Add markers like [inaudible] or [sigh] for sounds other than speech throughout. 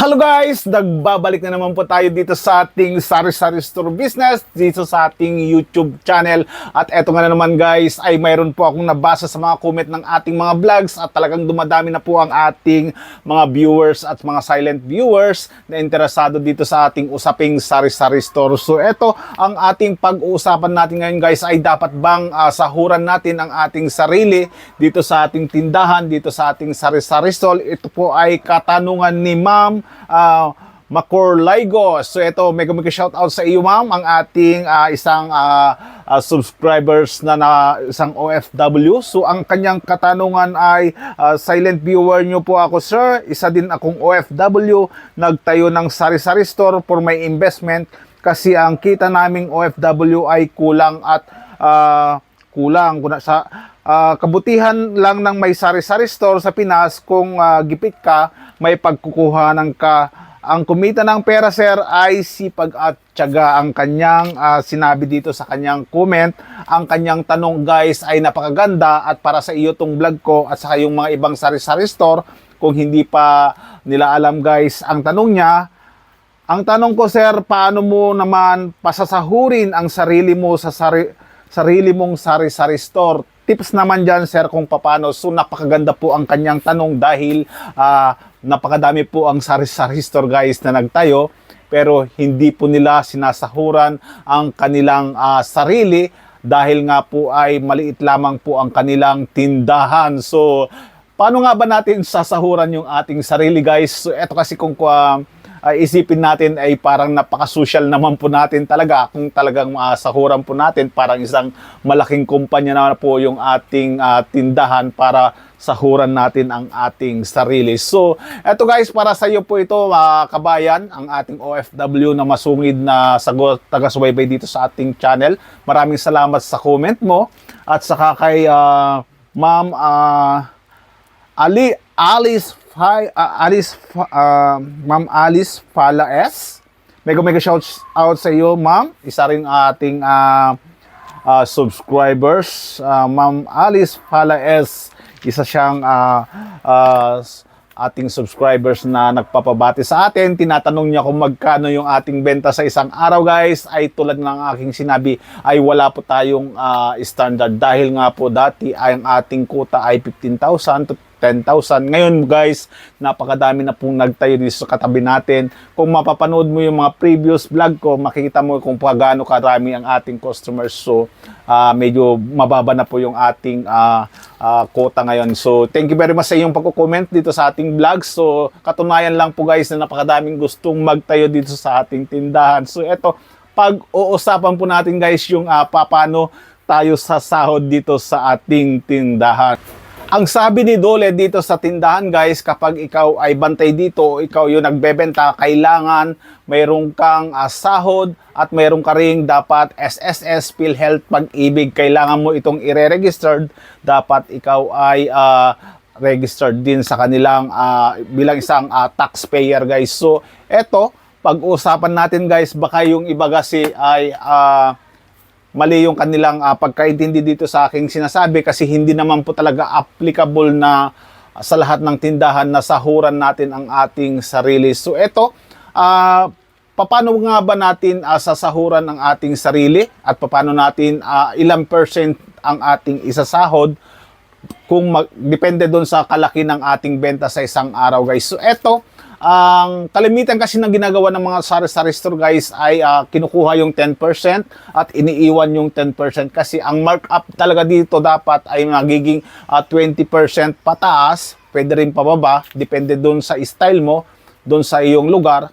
Hello guys! Nagbabalik na naman po tayo dito sa ating Sari Sari Store Business, dito sa ating YouTube channel. At eto nga na naman guys, ay mayroon po akong nabasa sa mga comment ng ating mga vlogs at talagang dumadami na po ang ating mga viewers at mga silent viewers na interesado dito sa ating usaping Sari Sari Store. So eto, ang ating pag-uusapan natin ngayon guys ay dapat bang ah, sahuran natin ang ating sarili dito sa ating tindahan, dito sa ating Sari Sari Store. Ito po ay katanungan ni Ma'am uh, Macor Laigo. So ito, mega mega shout out sa iyo ma'am, ang ating ah, isang ah, ah, subscribers na, na isang OFW. So ang kanyang katanungan ay ah, silent viewer nyo po ako sir. Isa din akong OFW, nagtayo ng sari-sari store for my investment kasi ang kita naming OFW ay kulang at ah, kulang. Kuna sa ah, kabutihan lang ng may sari-sari store sa Pinas kung ah, gipit ka may pagkukuhanan ka. Ang kumita ng pera sir ay sipag at tiyaga. Ang kanyang ah, sinabi dito sa kanyang comment ang kanyang tanong guys ay napakaganda at para sa iyo tong vlog ko at sa yung mga ibang sari-sari store kung hindi pa nila alam guys. Ang tanong niya ang tanong ko, sir, paano mo naman pasasahurin ang sarili mo sa sari, sarili mong sari-sari store? Tips naman dyan, sir, kung paano. So, napakaganda po ang kanyang tanong dahil ah, napakadami po ang sari-sari store, guys, na nagtayo. Pero hindi po nila sinasahuran ang kanilang ah, sarili dahil nga po ay maliit lamang po ang kanilang tindahan. So, paano nga ba natin sasahuran yung ating sarili, guys? So, eto kasi kung uh, uh, isipin natin ay parang napaka-social naman po natin talaga kung talagang masahuran po natin parang isang malaking kumpanya na po yung ating uh, tindahan para sahuran natin ang ating sarili. So, eto guys, para sa iyo po ito, mga kabayan, ang ating OFW na masungid na sagot taga-subaybay dito sa ating channel. Maraming salamat sa comment mo at saka kay uh, Ma'am uh, Ali Alice Fi, uh, Alice uh, Ma'am Alice Fala S. Mega mega shout out sa iyo, Ma'am. Isa rin ating uh, uh, subscribers, uh, Ma'am Alice Fala S. Isa siyang uh, uh, ating subscribers na nagpapabati sa atin. Tinatanong niya kung magkano yung ating benta sa isang araw guys. Ay tulad ng aking sinabi ay wala po tayong uh, standard dahil nga po dati ay ang ating quota ay 15,000 to 10,000. Ngayon guys, napakadami na pong nagtayo dito sa katabi natin. Kung mapapanood mo yung mga previous vlog ko, makikita mo kung gaano karami ang ating customers. So, uh, medyo mababa na po yung ating uh, uh, quota ngayon. So, thank you very much sa iyong pagko-comment dito sa ating vlog. So, katunayan lang po guys na napakadaming gustong magtayo dito sa ating tindahan. So, eto, pag-uusapan po natin guys yung uh, paano tayo sasahod dito sa ating tindahan. Ang sabi ni Dole dito sa tindahan guys, kapag ikaw ay bantay dito, ikaw yung nagbebenta, kailangan mayroon kang uh, sahod at mayroon ka ring dapat SSS, PhilHealth, pag-ibig. Kailangan mo itong ire-registered. Dapat ikaw ay uh, registered din sa kanilang uh, bilang isang uh, taxpayer guys. So, eto, pag-usapan natin guys, baka yung iba kasi ay uh, mali yung kanilang uh, pagkaintindi dito sa aking sinasabi kasi hindi naman po talaga applicable na uh, sa lahat ng tindahan na sahuran natin ang ating sarili. So ito, uh, paano nga ba natin uh, sasahuran ang ating sarili at paano natin uh, ilang percent ang ating isasahod kung mag- depende doon sa kalaki ng ating benta sa isang araw guys. So ito, ang kalimitan kasi ng ginagawa ng mga sari-sari store guys ay uh, kinukuha yung 10% at iniiwan yung 10% kasi ang markup talaga dito dapat ay magiging uh, 20% pataas, pwede rin pababa, depende doon sa style mo, doon sa iyong lugar.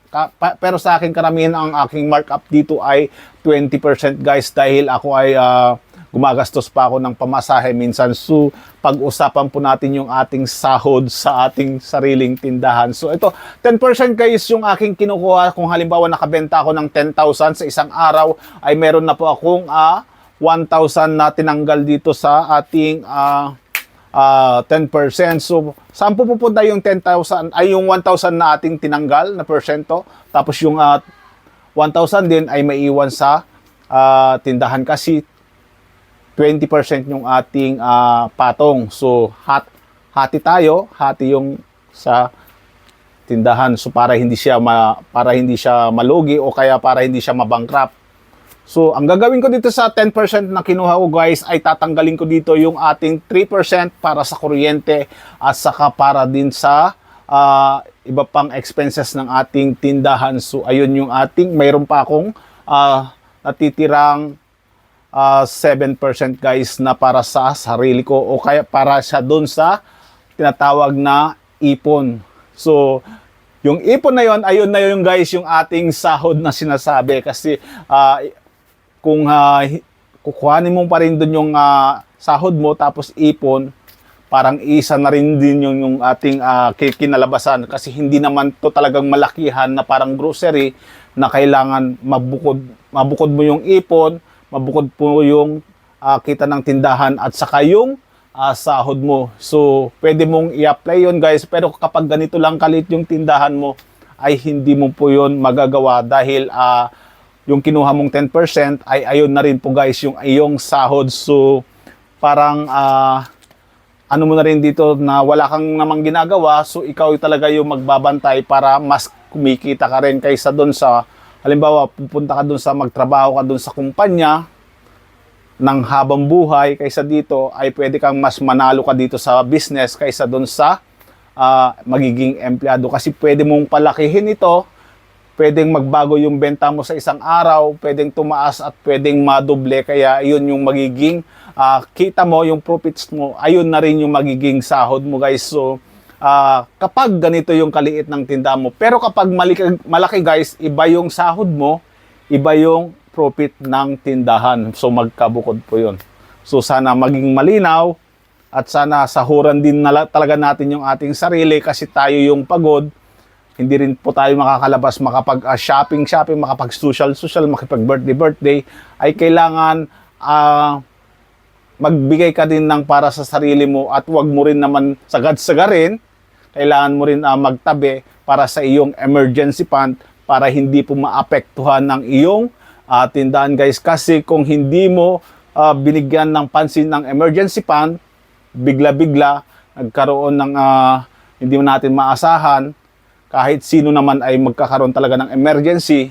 Pero sa akin karamihan ang aking markup dito ay 20% guys dahil ako ay uh, gumagastos pa ako ng pamasahe minsan. So, pag-usapan po natin yung ating sahod sa ating sariling tindahan. So, ito, 10% guys yung aking kinukuha. Kung halimbawa nakabenta ako ng 10,000 sa isang araw, ay meron na po akong uh, 1,000 na tinanggal dito sa ating uh, uh, 10%. So, saan po pupunta yung 10,000? Ay, yung 1,000 na ating tinanggal na persento. Tapos yung uh, 1,000 din ay maiwan sa uh, tindahan kasi 20% yung ating uh, patong. So, hat, hati tayo, hati yung sa tindahan so para hindi siya ma, para hindi siya malugi o kaya para hindi siya mabankrupt. So, ang gagawin ko dito sa 10% na kinuha ko guys ay tatanggalin ko dito yung ating 3% para sa kuryente at saka para din sa ah, iba pang expenses ng ating tindahan. So, ayun yung ating, mayroon pa akong ah, natitirang ah, 7% guys na para sa sarili ko o kaya para siya doon sa tinatawag na ipon. So, yung ipon na yon, ayun na yung guys yung ating sahod na sinasabi kasi ah, kung uh, kukuhanin mo pa rin doon yung ah, sahod mo tapos ipon, parang isa na rin din yung, yung ating ki- kinalabasan kasi hindi naman to talagang malakihan na parang grocery na kailangan mabukod mabukod mo yung ipon, mabukod po yung ah, kita ng tindahan at saka yung ah, sahod mo. So, pwede mong i-apply yon guys. Pero kapag ganito lang kalit yung tindahan mo, ay hindi mo po yon magagawa dahil ah, yung kinuha mong 10% ay ayun na rin po guys yung iyong sahod. So, parang ah, ano mo na rin dito na wala kang namang ginagawa, so ikaw talaga yung magbabantay para mas kumikita ka rin kaysa doon sa, halimbawa, pupunta ka doon sa magtrabaho ka doon sa kumpanya, ng habang buhay kaysa dito ay pwede kang mas manalo ka dito sa business kaysa doon sa ah, magiging empleyado. Kasi pwede mong palakihin ito pwedeng magbago yung benta mo sa isang araw pwedeng tumaas at pwedeng madoble. Kaya yun yung magiging ah, kita mo yung profits mo ayun na rin yung magiging sahod mo guys. So ah, kapag ganito yung kaliit ng tinda mo pero kapag malaki, malaki guys iba yung sahod mo iba yung profit ng tindahan. So magkabukod po yun. So sana maging malinaw at sana sahuran din na talaga natin yung ating sarili kasi tayo yung pagod. Hindi rin po tayo makakalabas makapag ah, shopping shopping, makapag social makapag birthday ay kailangan ah, magbigay ka din ng para sa sarili mo at wag mo rin naman sagad-sagarin. Kailangan mo rin ah, magtabi para sa iyong emergency fund para hindi po maapektuhan ng iyong ah, tindahan guys. Kasi kung hindi mo ah, binigyan ng pansin ng emergency fund bigla-bigla nagkaroon ng ah, hindi mo natin maasahan kahit sino naman ay magkakaroon talaga ng emergency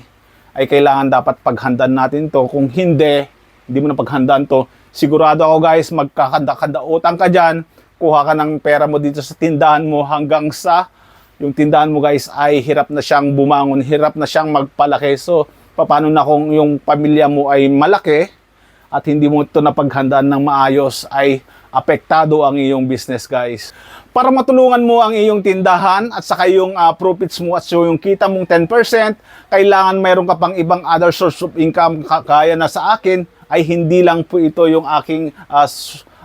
ay kailangan dapat paghandaan natin to. Kung hindi hindi mo na paghandaan to. Sigurado ako guys magkakanda-kanda utang ka dyan kuha ka ng pera mo dito sa tindahan mo hanggang sa yung tindahan mo guys ay hirap na siyang bumangon, hirap na siyang magpalaki. So, paano na kung yung pamilya mo ay malaki at hindi mo ito napaghandaan ng maayos ay apektado ang iyong business guys. Para matulungan mo ang iyong tindahan at saka yung ah, profits mo at so yung kita mong 10%, kailangan mayroon ka pang ibang other source of income ka- kaya na sa akin ay hindi lang po ito yung aking ah,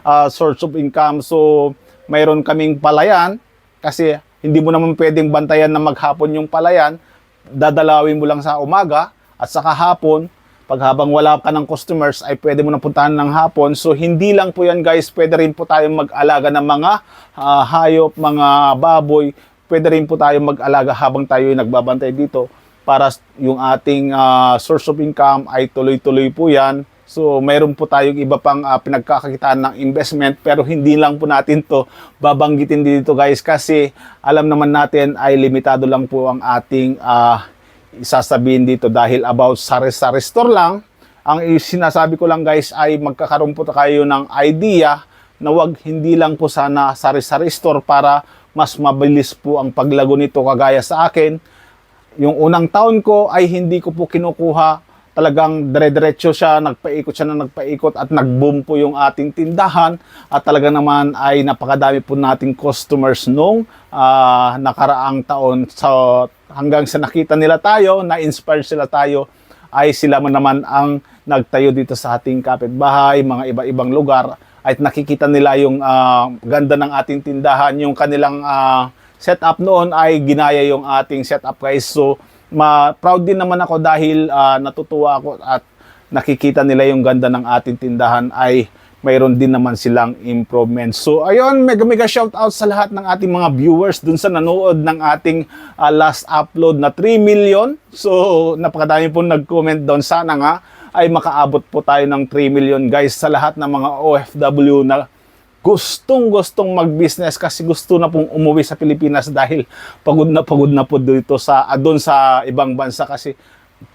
ah, source of income. So, mayroon kaming palayan kasi hindi mo naman pwedeng bantayan na maghapon yung palayan, dadalawin mo lang sa umaga at saka hapon, pag habang wala ka ng customers ay pwede mo na puntahan ng hapon. So hindi lang po yan guys, pwede rin po tayong mag-alaga ng mga ah, hayop, mga baboy, pwede rin po tayong mag-alaga habang tayo ay nagbabantay dito para yung ating ah, source of income ay tuloy-tuloy po yan. So, mayroon po tayong iba pang ah, pinagkakakitaan ng investment pero hindi lang po natin to babanggitin dito guys kasi alam naman natin ay limitado lang po ang ating ah, isasabihin dito dahil about sari-sari store lang. Ang sinasabi ko lang guys ay magkakaroon po kayo ng idea na wag hindi lang po sana sari-sari store para mas mabilis po ang paglago nito kagaya sa akin. Yung unang taon ko ay hindi ko po kinukuha talagang dire-diretso siya, nagpaikot siya na nagpaikot at nag-boom po yung ating tindahan at talaga naman ay napakadami po nating customers nung ah, nakaraang taon. So hanggang sa nakita nila tayo, na-inspire sila tayo, ay sila man naman ang nagtayo dito sa ating kapitbahay, mga iba-ibang lugar at nakikita nila yung ah, ganda ng ating tindahan, yung kanilang ah, setup noon ay ginaya yung ating setup guys. So ma proud din naman ako dahil ah, natutuwa ako at nakikita nila yung ganda ng ating tindahan ay mayroon din naman silang improvement. So ayun, mega mega shout out sa lahat ng ating mga viewers dun sa nanood ng ating ah, last upload na 3 million. So napakadami po nag-comment doon. Sana nga ay makaabot po tayo ng 3 million guys sa lahat ng mga OFW na gustong-gustong mag-business kasi gusto na pong umuwi sa Pilipinas dahil pagod na pagod na po dito sa ah, doon sa ibang bansa kasi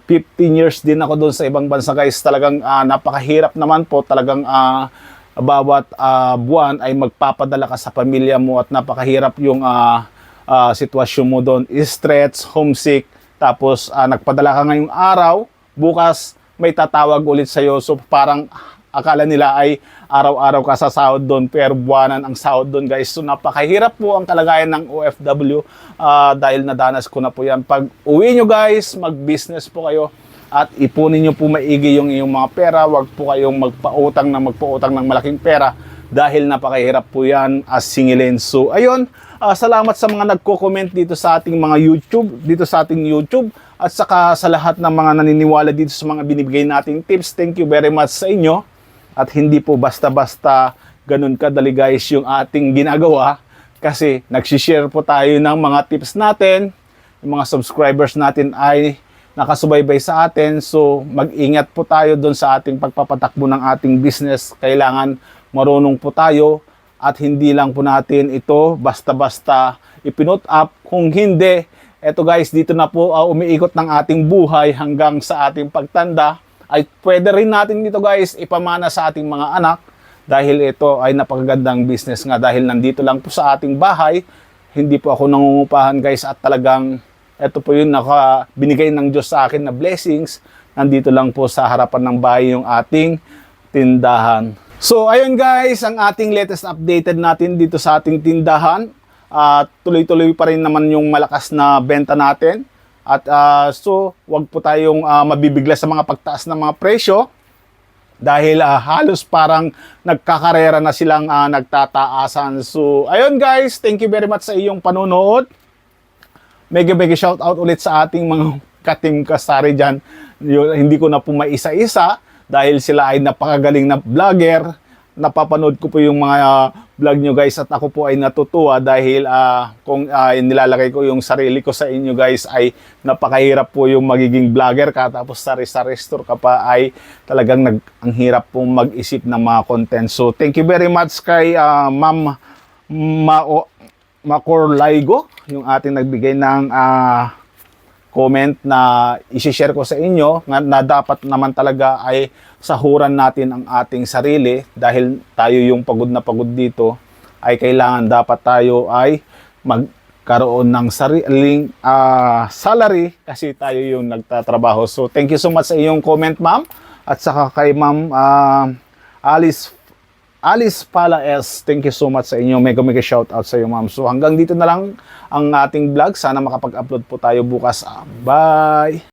15 years din ako doon sa ibang bansa guys. Talagang ah, napakahirap naman po talagang ah, bawat ah, buwan ay magpapadala ka sa pamilya mo at napakahirap yung ah, ah, sitwasyon mo doon. Stress, homesick, tapos ah, nagpadala ka ngayong araw, bukas may tatawag ulit sa'yo. So parang akala nila ay araw-araw ka sa sahod doon pero buwanan ang sahod doon guys. So napakahirap po ang kalagayan ng OFW ah, dahil nadanas ko na po yan. Pag uwi nyo guys, mag-business po kayo at ipunin nyo po maigi yung iyong mga pera. Huwag po kayong magpautang na magpautang ng malaking pera dahil napakahirap po yan as singilin. So ayun, ah, salamat sa mga nagko-comment dito sa ating mga YouTube, dito sa ating YouTube at saka sa lahat ng mga naniniwala dito sa mga binibigay nating tips. Thank you very much sa inyo. At hindi po basta-basta ganun kadali guys yung ating ginagawa kasi nagsishare po tayo ng mga tips natin. Yung mga subscribers natin ay nakasubaybay sa atin. So mag-ingat po tayo doon sa ating pagpapatakbo ng ating business. Kailangan marunong po tayo at hindi lang po natin ito basta-basta ipinut up. Kung hindi, eto guys, dito na po uh, umiikot ng ating buhay hanggang sa ating pagtanda ay pwede rin natin dito guys ipamana sa ating mga anak dahil ito ay napakagandang business nga. Dahil nandito lang po sa ating bahay hindi po ako nangungupahan guys at talagang ito po yung naka, binigay ng Diyos sa akin na blessings. Nandito lang po sa harapan ng bahay yung ating tindahan. So ayun guys ang ating latest updated natin dito sa ating tindahan. At tuloy-tuloy pa rin naman yung malakas na benta natin at ah, so, wag po tayong ah, mabibigla sa mga pagtaas ng mga presyo dahil ah, halos parang nagkakarera na silang ah, nagtataasan. So, ayun guys, thank you very much sa iyong panonood. Mega mega shout out ulit sa ating mga [laughs] katim kasari dyan. Yun, hindi ko na po maisa-isa dahil sila ay napakagaling na vlogger. Napapanood ko po yung mga ah, vlog nyo guys at ako po ay natutuwa dahil ah, kung ah, nilalagay ko yung sarili ko sa inyo guys ay napakahirap po yung magiging vlogger ka tapos sari-sari store ka pa ay talagang nag, ang hirap pong mag-isip ng mga content. So thank you very much kay ah, Ma'am Mao Macor Laigo, yung ating nagbigay ng ah, comment na isi-share ko sa inyo nga na dapat naman talaga ay sahuran natin ang ating sarili dahil tayo yung pagod na pagod dito ay kailangan dapat tayo ay magkaroon ng sariling ah, salary kasi tayo yung nagtatrabaho. So thank you so much sa iyong comment ma'am at saka kay ma'am ah, Alice Alice Pala S, thank you so much sa inyo. Mega mega shout out sa iyo, ma'am. So hanggang dito na lang ang ating vlog. Sana makapag-upload po tayo bukas. Bye!